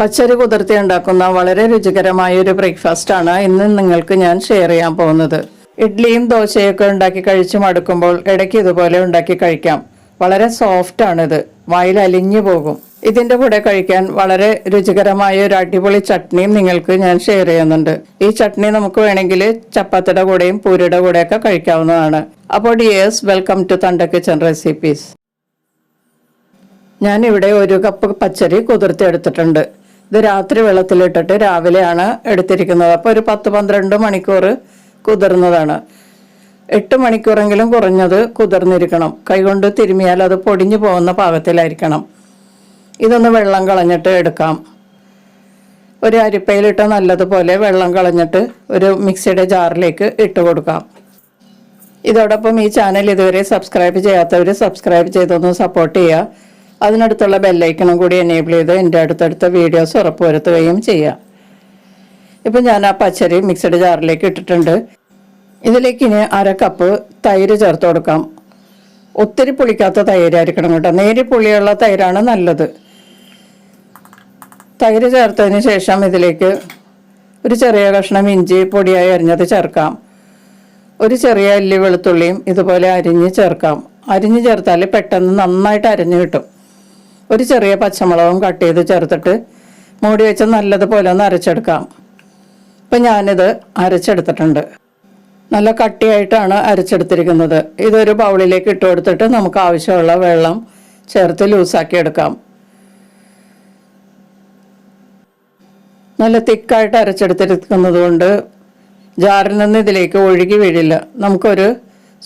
പച്ചരി കുതിർത്തി ഉണ്ടാക്കുന്ന വളരെ രുചികരമായ ഒരു ബ്രേക്ക്ഫാസ്റ്റ് ആണ് ഇന്ന് നിങ്ങൾക്ക് ഞാൻ ഷെയർ ചെയ്യാൻ പോകുന്നത്. ഇഡ്ഡലിയും ദോശയൊക്കെ ഉണ്ടാക്കി കഴിച്ച് മടുക്കുമ്പോൾ ഇടയ്ക്ക് ഇതുപോലെ ഉണ്ടാക്കി കഴിക്കാം. വളരെ സോഫ്റ്റ് ആണിത്. വായിൽ അലിഞ്ഞു പോകും. ഇതിന്റെ കൂടെ കഴിക്കാൻ വളരെ രുചികരമായ ഒരു അടിപൊളി ചട്നിയും നിങ്ങൾക്ക് ഞാൻ ഷെയർ ചെയ്യുന്നുണ്ട്. ഈ ചട്നി നമുക്ക് വേണമെങ്കിൽ ചപ്പാത്തിയുടെ കൂടെയും പൂരിയുടെ കൂടെയൊക്കെ കഴിക്കാവുന്നതാണ്. അപ്പോൾ ഡിയേഴ്സ് വെൽക്കം ടു തണ്ട കിച്ചൺ റെസിപ്പീസ് ഞാൻ ഇവിടെ ഒരു കപ്പ് പച്ചരി കുതിർത്തി എടുത്തിട്ടുണ്ട്. ഇത് രാത്രി വെള്ളത്തിലിട്ടിട്ട് രാവിലെയാണ് എടുത്തിരിക്കുന്നത്. അപ്പോൾ ഒരു പത്ത് പന്ത്രണ്ട് മണിക്കൂർ കുതിർന്നതാണ്. എട്ട് മണിക്കൂറെങ്കിലും കുറഞ്ഞത് കുതിർന്നിരിക്കണം. കൈകൊണ്ട് തിരുമിയാൽ അത് പൊടിഞ്ഞു പോകുന്ന പാകത്തിലായിരിക്കണം. ഇതൊന്ന് വെള്ളം കളഞ്ഞിട്ട് എടുക്കാം. ഒരു അരിപ്പയിലിട്ട് നല്ലതുപോലെ വെള്ളം കളഞ്ഞിട്ട് ഒരു മിക്സിയുടെ ജാറിലേക്ക് ഇട്ട് കൊടുക്കാം. ഇതോടൊപ്പം ഈ ചാനൽ ഇതുവരെ സബ്സ്ക്രൈബ് ചെയ്യാത്തവർ സബ്സ്ക്രൈബ് ചെയ്തൊന്ന് സപ്പോർട്ട് ചെയ്യുക. അതിനടുത്തുള്ള ബെല്ലൈക്കണും കൂടി എനേബിൾ ചെയ്ത് എന്റെ അടുത്തടുത്ത വീഡിയോസ് ഉറപ്പുവരുത്തുകയും ചെയ്യാം. ഇപ്പം ഞാൻ ആ പച്ചരി മിക്സഡ് ജാറിലേക്ക് ഇട്ടിട്ടുണ്ട്. ഇതിലേക്ക് ഇനി അര കപ്പ് തൈര് ചേർത്ത് കൊടുക്കാം. ഒത്തിരി പുളിക്കാത്ത തൈരായിരിക്കണം കേട്ടോ. നേരി പുളിയുള്ള തൈരാണ് നല്ലത്. തൈര് ചേർത്തതിന് ശേഷം ഇതിലേക്ക് ഒരു ചെറിയ കഷ്ണം ഇഞ്ചി പൊടിയായി അരിഞ്ഞത് ചേർക്കാം. ഒരു ചെറിയ അല്ലി വെളുത്തുള്ളിയും ഇതുപോലെ അരിഞ്ഞ് ചേർക്കാം. അരിഞ്ഞ് ചേർത്താൽ പെട്ടെന്ന് നന്നായിട്ട് അരിഞ്ഞു കിട്ടും. ഒരു ചെറിയ പച്ചമുളകും കട്ട് ചെയ്ത് ചേർത്തിട്ട് മൂടി വെച്ച് നല്ലതുപോലെ ഒന്ന് അരച്ചെടുക്കാം. ഇപ്പം ഞാനിത് അരച്ചെടുത്തിട്ടുണ്ട്. നല്ല കട്ടിയായിട്ടാണ് അരച്ചെടുത്തിരിക്കുന്നത്. ഇതൊരു ബൗളിലേക്ക് ഇട്ട് കൊടുത്തിട്ട് നമുക്ക് ആവശ്യമുള്ള വെള്ളം ചേർത്ത് ലൂസാക്കി എടുക്കാം. നല്ല തിക്കായിട്ട് അരച്ചെടുത്തിരിക്കുന്നത് കൊണ്ട് ജാറിൽ നിന്ന് ഇതിലേക്ക് ഒഴുകി വീഴില്ല. നമുക്കൊരു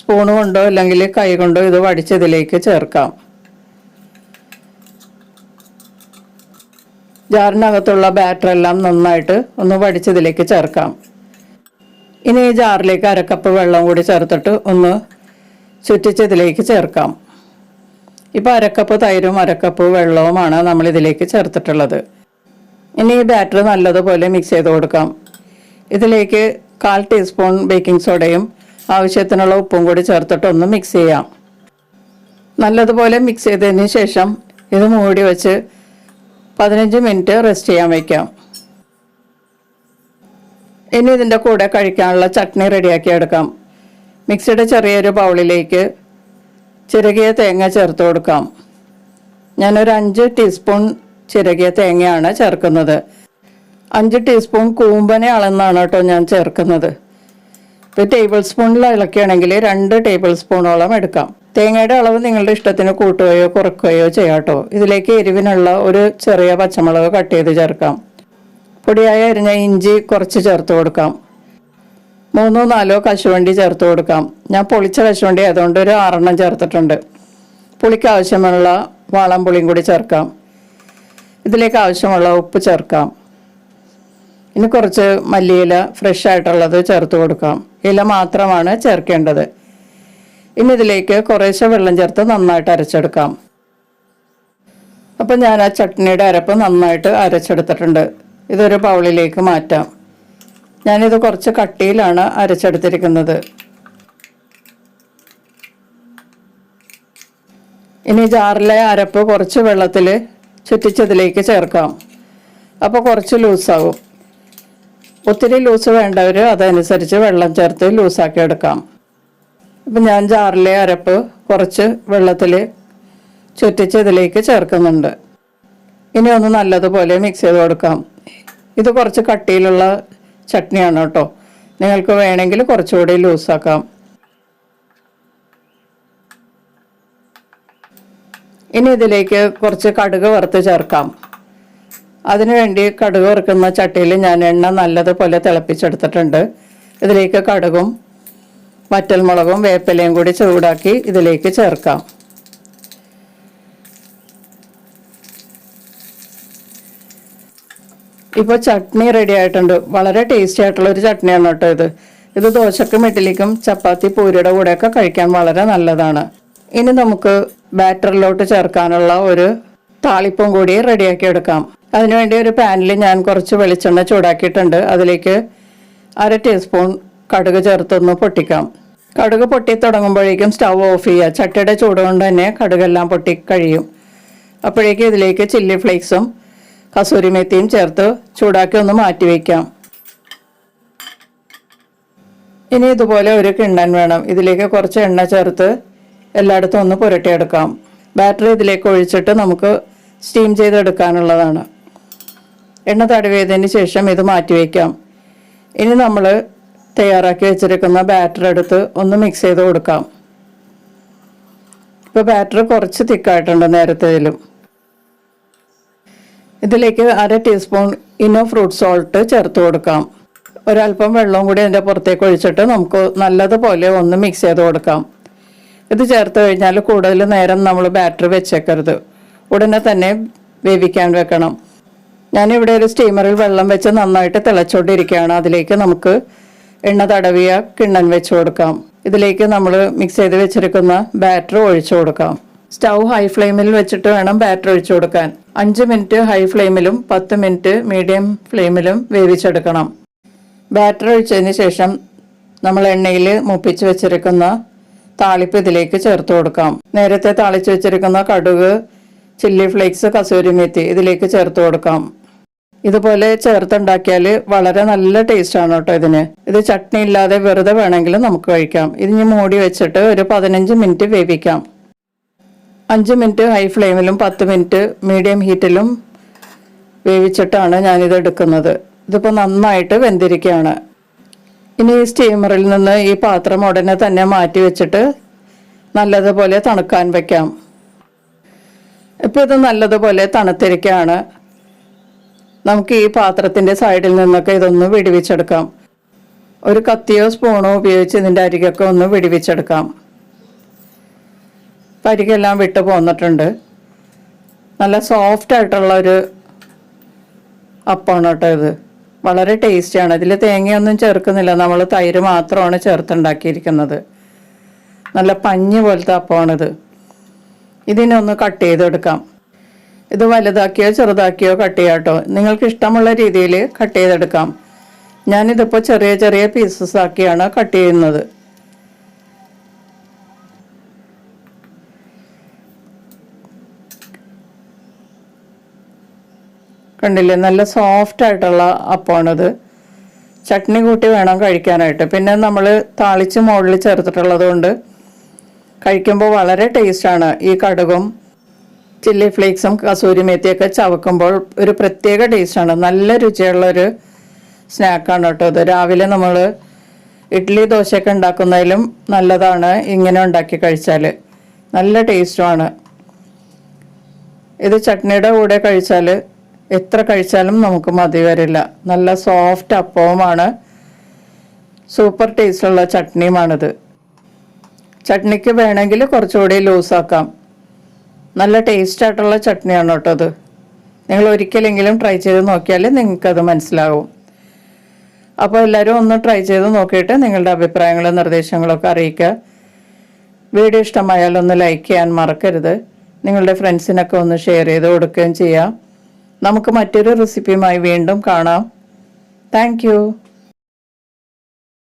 സ്പൂൺ കൊണ്ടോ അല്ലെങ്കിൽ കൈ കൊണ്ടോ ഇത് വടിച്ചതിലേക്ക് ചേർക്കാം. ജാറിനകത്തുള്ള ബാറ്റർ എല്ലാം നന്നായിട്ട് ഒന്ന് വടിച്ചതിലേക്ക് ചേർക്കാം. ഇനി ഈ ജാറിലേക്ക് അരക്കപ്പ് വെള്ളം കൂടി ചേർത്തിട്ട് ഒന്ന് ചുറ്റിച്ചതിലേക്ക് ചേർക്കാം. ഇപ്പോൾ അരക്കപ്പ് തൈരും അരക്കപ്പ് വെള്ളവുമാണ് നമ്മൾ ഇതിലേക്ക് ചേർത്തിട്ടുള്ളത്. ഇനി ഈ ബാറ്റർ നല്ലതുപോലെ മിക്സ് ചെയ്ത് കൊടുക്കാം. ഇതിലേക്ക് കാൽ ടീസ്പൂൺ ബേക്കിംഗ് സോഡയും ആവശ്യത്തിനുള്ള ഉപ്പും കൂടി ചേർത്തിട്ട് ഒന്ന് മിക്സ് ചെയ്യാം. നല്ലതുപോലെ മിക്സ് ചെയ്തതിന് ശേഷം ഇത് മൂടി വെച്ച് പതിനഞ്ച് മിനിറ്റ് റെസ്റ്റ് ചെയ്യാൻ വയ്ക്കാം ഇനി ഇതിന്റെ കൂടെ കഴിക്കാനുള്ള ചട്നി റെഡിയാക്കി എടുക്കാം. മിക്സിയുടെ ചെറിയൊരു ബൗളിലേക്ക് ചിരകിയ തേങ്ങ ചേർത്ത് കൊടുക്കാം. ഞാനൊരു അഞ്ച് ടീസ്പൂൺ ചിരകിയ തേങ്ങയാണ് ചേർക്കുന്നത്. അഞ്ച് ടീസ്പൂൺ കൂമ്പനെ അളന്നാണ് കേട്ടോ ഞാൻ ചേർക്കുന്നത്. ഇപ്പോൾ ടേബിൾ സ്പൂണിൽ ഇളക്കുകയാണെങ്കിൽ രണ്ട് ടേബിൾ സ്പൂണോളം എടുക്കാം. തേങ്ങയുടെ അളവ് നിങ്ങളുടെ ഇഷ്ടത്തിന് കൂട്ടുകയോ കുറക്കുകയോ ചെയ്യാട്ടോ ഇതിലേക്ക് എരിവിനുള്ള ഒരു ചെറിയ പച്ചമുളക് കട്ട് ചെയ്ത് ചേർക്കാം. പൊടിയായ അരിഞ്ഞ ഇഞ്ചി കുറച്ച് ചേർത്ത് കൊടുക്കാം. മൂന്നോ നാലോ കശുവണ്ടി ചേർത്ത് കൊടുക്കാം. ഞാൻ പൊളിച്ച കശുവണ്ടി ആയതുകൊണ്ട് ഒരു ആറെണ്ണം ചേർത്തിട്ടുണ്ട്. പുളിക്ക് ആവശ്യമുള്ള വാളം പുളിയും കൂടി ചേർക്കാം. ഇതിലേക്ക് ആവശ്യമുള്ള ഉപ്പ് ചേർക്കാം. ഇനി കുറച്ച് മല്ലിയില ഫ്രഷ് ആയിട്ടുള്ളത് ചേർത്ത് കൊടുക്കാം. ഇല മാത്രമാണ് ചേർക്കേണ്ടത്. ഇനി ഇതിലേക്ക് കുറേശ്ശെ വെള്ളം ചേർത്ത് നന്നായിട്ട് അരച്ചെടുക്കാം. അപ്പം ഞാൻ ആ ചട്നിയുടെ അരപ്പ് നന്നായിട്ട് അരച്ചെടുത്തിട്ടുണ്ട്. ഇതൊരു പൗളിലേക്ക് മാറ്റാം. ഞാനിത് കുറച്ച് കട്ടിയിലാണ് അരച്ചെടുത്തിരിക്കുന്നത്. ഇനി ജാറിലെ അരപ്പ് കുറച്ച് വെള്ളത്തിൽ ചുറ്റിച്ചതിലേക്ക് ചേർക്കാം. അപ്പോൾ കുറച്ച് ലൂസാകും ഒത്തിരി ലൂസ് വേണ്ടവർ അതനുസരിച്ച് വെള്ളം ചേർത്ത് ലൂസാക്കി എടുക്കാം അപ്പം ഞാൻ ജാറിലെ അരപ്പ് കുറച്ച് വെള്ളത്തിൽ ചുറ്റിച്ച് ഇതിലേക്ക് ചേർക്കുന്നുണ്ട്. ഇനി ഒന്ന് നല്ലതുപോലെ മിക്സ് ചെയ്ത് കൊടുക്കാം. ഇത് കുറച്ച് കട്ടിയിലുള്ള ചട്നിയാണ് കേട്ടോ. നിങ്ങൾക്ക് വേണമെങ്കിൽ കുറച്ചുകൂടി ലൂസാക്കാം ഇനി ഇതിലേക്ക് കുറച്ച് കടുക് വറുത്ത് ചേർക്കാം. അതിനുവേണ്ടി കടുക് വറുക്കുന്ന ചട്ടിയിൽ ഞാൻ എണ്ണ നല്ലതുപോലെ തിളപ്പിച്ചെടുത്തിട്ടുണ്ട്. ഇതിലേക്ക് കടുകും വറ്റൽമുളകും വേപ്പിലയും കൂടി ചൂടാക്കി ഇതിലേക്ക് ചേർക്കാം. ഇപ്പോൾ ചട്നി റെഡി ആയിട്ടുണ്ട്. വളരെ ടേസ്റ്റി ആയിട്ടുള്ള ഒരു ചട്നിയാണ് കേട്ടോ ഇത്. ഇത് ദോശക്കും ഇഡ്ഡലിക്കും ചപ്പാത്തി പൂരിയുടെ കൂടെയൊക്കെ കഴിക്കാൻ വളരെ നല്ലതാണ്. ഇനി നമുക്ക് ബാറ്ററിലോട്ട് ചേർക്കാനുള്ള ഒരു താളിപ്പും കൂടി റെഡിയാക്കി എടുക്കാം. അതിനുവേണ്ടി ഒരു പാനിൽ ഞാൻ കുറച്ച് വെളിച്ചെണ്ണ ചൂടാക്കിയിട്ടുണ്ട്. അതിലേക്ക് അര ടീസ്പൂൺ കടുക് ചേർത്തൊന്ന് പൊട്ടിക്കാം. കടുക് പൊട്ടി തുടങ്ങുമ്പോഴേക്കും സ്റ്റവ് ഓഫ് ചെയ്യുക. ചട്ടിയുടെ ചൂട് കൊണ്ട് തന്നെ കടുകെല്ലാം പൊട്ടി കഴിയും. അപ്പോഴേക്കും ഇതിലേക്ക് ചില്ലി ഫ്ലേക്സും കസൂരി മെത്തിയും ചേർത്ത് ചൂടാക്കി ഒന്ന് മാറ്റി വയ്ക്കാം ഇനി ഇതുപോലെ ഒരു കിണ്ണൻ വേണം. ഇതിലേക്ക് കുറച്ച് എണ്ണ ചേർത്ത് എല്ലായിടത്തും ഒന്ന് പുരട്ടിയെടുക്കാം. ബാറ്ററി ഇതിലേക്ക് ഒഴിച്ചിട്ട് നമുക്ക് സ്റ്റീം ചെയ്തെടുക്കാനുള്ളതാണ്. എണ്ണ തടവിയതിന് ശേഷം ഇത് മാറ്റി വയ്ക്കാം ഇനി നമ്മൾ തയ്യാറാക്കി വെച്ചിരിക്കുന്ന ബാറ്റർ എടുത്ത് ഒന്ന് മിക്സ് ചെയ്ത് കൊടുക്കാം. ഇപ്പോൾ ബാറ്റർ കുറച്ച് തിക്കായിട്ടുണ്ട് നേരത്തേലും. ഇതിലേക്ക് അര ടീസ്പൂൺ ഇനോ ഫ്രൂട്ട് സോൾട്ട് ചേർത്ത് കൊടുക്കാം. ഒരല്പം വെള്ളവും കൂടി അതിന്റെ പുറത്തേക്ക് ഒഴിച്ചിട്ട് നമുക്ക് നല്ലതുപോലെ ഒന്ന് മിക്സ് ചെയ്ത് കൊടുക്കാം. ഇത് ചേർത്ത് കഴിഞ്ഞാൽ കൂടുതൽ നേരം നമ്മൾ ബാറ്ററി വെച്ചേക്കരുത്. ഉടനെ തന്നെ വേവിക്കാൻ വെക്കണം. ഞാനിവിടെ ഒരു സ്റ്റീമറിൽ വെള്ളം വെച്ച് നന്നായിട്ട് തിളച്ചോണ്ടിരിക്കുകയാണ്. അതിലേക്ക് നമുക്ക് എണ്ണ തടവിയ കിണ്ണൻ വെച്ച് കൊടുക്കാം. ഇതിലേക്ക് നമ്മൾ മിക്സ് ചെയ്ത് വെച്ചിരിക്കുന്ന ബാറ്റർ ഒഴിച്ചു കൊടുക്കാം. സ്റ്റൗ ഹൈ ഫ്ലെയിമിൽ വെച്ചിട്ട് വേണം ബാറ്റർ ഒഴിച്ചു കൊടുക്കാൻ. അഞ്ച് മിനിറ്റ് ഹൈ ഫ്ലെയിമിലും പത്ത് മിനിറ്റ് മീഡിയം ഫ്ലെയിമിലും വേവിച്ചെടുക്കണം. ബാറ്റർ ഒഴിച്ചതിന് ശേഷം നമ്മൾ എണ്ണയിൽ മുപ്പിച്ച് വെച്ചിരിക്കുന്ന താളിപ്പ് ഇതിലേക്ക് ചേർത്ത് കൊടുക്കാം. നേരത്തെ താളിച്ച് വെച്ചിരിക്കുന്ന കടുക് ചില്ലി ഫ്ലേക്സ് കസൂരി മെത്തി ഇതിലേക്ക് ചേർത്ത് കൊടുക്കാം. ഇതുപോലെ ചേർത്തുണ്ടാക്കിയാൽ വളരെ നല്ല ടേസ്റ്റ് ആണ് കേട്ടോ ഇതിന്. ഇത് ചട്നി ഇല്ലാതെ വെറുതെ വേണമെങ്കിലും നമുക്ക് കഴിക്കാം. ഇതിന് മൂടി വെച്ചിട്ട് ഒരു പതിനഞ്ച് മിനിറ്റ് വേവിക്കാം. അഞ്ച് മിനിറ്റ് ഹൈ ഫ്ലെയിമിലും പത്ത് മിനിറ്റ് മീഡിയം ഹീറ്റിലും വേവിച്ചിട്ടാണ് ഞാനിത് എടുക്കുന്നത്. ഇതിപ്പോൾ നന്നായിട്ട് വെന്തിരിക്കുകയാണ് ഇനി സ്റ്റീമറിൽ നിന്ന് ഈ പാത്രം ഉടനെ തന്നെ മാറ്റി വെച്ചിട്ട് നല്ലതുപോലെ തണുക്കാൻ വയ്ക്കാം ഇപ്പോൾ ഇത് നല്ലതുപോലെ തണുത്തിരിക്കുകയാണ് നമുക്ക് ഈ പാത്രത്തിന്റെ സൈഡിൽ നിന്നൊക്കെ ഇതൊന്ന് വിടിവിച്ചെടുക്കാം. ഒരു കത്തിയോ സ്പൂണോ ഉപയോഗിച്ച് ഇതിന്റെ അരികൊക്കെ ഒന്ന് വിടിവിച്ചെടുക്കാം. പരികെല്ലാം വിട്ട് പോന്നിട്ടുണ്ട്. നല്ല സോഫ്റ്റ് ആയിട്ടുള്ള ഒരു അപ്പമാണ് കേട്ടോ ഇത്. വളരെ ടേസ്റ്റിയാണ് ഇതിൽ തേങ്ങയൊന്നും ചേർക്കുന്നില്ല. നമ്മൾ തൈര് മാത്രമാണ് ചേർത്തുണ്ടാക്കിയിരിക്കുന്നത്. നല്ല പഞ്ഞ് പോലത്തെ അപ്പമാണിത് ഇതിനൊന്ന് കട്ട് ചെയ്തെടുക്കാം. ഇത് വലുതാക്കിയോ ചെറുതാക്കിയോ കട്ട് ചെയ്യാം കേട്ടോ നിങ്ങൾക്ക് ഇഷ്ടമുള്ള രീതിയിൽ കട്ട് ചെയ്തെടുക്കാം. ഞാനിതിപ്പോൾ ചെറിയ ചെറിയ പീസസ് ആക്കിയാണ് കട്ട് ചെയ്യുന്നത്. കണ്ടില്ലേ? നല്ല സോഫ്റ്റ് ആയിട്ടുള്ള അപ്പമാണിത് ചട്നി കൂട്ടി വേണം കഴിക്കാനായിട്ട്. പിന്നെ നമ്മൾ താളിച്ച് മുകളിൽ ചേർത്തിട്ടുള്ളത് കൊണ്ട് കഴിക്കുമ്പോൾ വളരെ ടേസ്റ്റാണ് ഈ കടുകും ചില്ലി ഫ്ലേക്സും കസൂരി മേത്തിയൊക്കെ ചവക്കുമ്പോൾ ഒരു പ്രത്യേക ടേസ്റ്റാണ് നല്ല രുചിയുള്ളൊരു സ്നാക്കാണ് കേട്ടോ ഇത്. രാവിലെ നമ്മൾ ഇഡ്ഡലി ദോശയൊക്കെ ഉണ്ടാക്കുന്നതിലും നല്ലതാണ് ഇങ്ങനെ ഉണ്ടാക്കി കഴിച്ചാൽ നല്ല ടേസ്റ്റുമാണ് ഇത് ചട്നിയുടെ കൂടെ കഴിച്ചാൽ എത്ര കഴിച്ചാലും നമുക്ക് മതി വരില്ല. നല്ല സോഫ്റ്റ് അപ്പവുമാണ് സൂപ്പർ ടേസ്റ്റുള്ള ചട്നിയുമാണിത്. ചട്നിക്ക് വേണമെങ്കിൽ കുറച്ചുകൂടി ലൂസാക്കാം നല്ല ടേസ്റ്റ് ആയിട്ടുള്ള ചട്നിയാണ് കേട്ടോ അത്. നിങ്ങൾ ഒരിക്കലെങ്കിലും ട്രൈ ചെയ്ത് നോക്കിയാൽ നിങ്ങൾക്കത് മനസ്സിലാവും. അപ്പോൾ എല്ലാവരും ഒന്ന് ട്രൈ ചെയ്ത് നോക്കിയിട്ട് നിങ്ങളുടെ അഭിപ്രായങ്ങളും നിർദ്ദേശങ്ങളൊക്കെ അറിയിക്കുക. വീഡിയോ ഇഷ്ടമായാൽ ഒന്ന് ലൈക്ക് ചെയ്യാൻ മറക്കരുത്. നിങ്ങളുടെ ഫ്രണ്ട്സിനൊക്കെ ഒന്ന് ഷെയർ ചെയ്ത് കൊടുക്കുകയും ചെയ്യാം. നമുക്ക് മറ്റൊരു റെസിപ്പിയുമായി വീണ്ടും കാണാം. താങ്ക്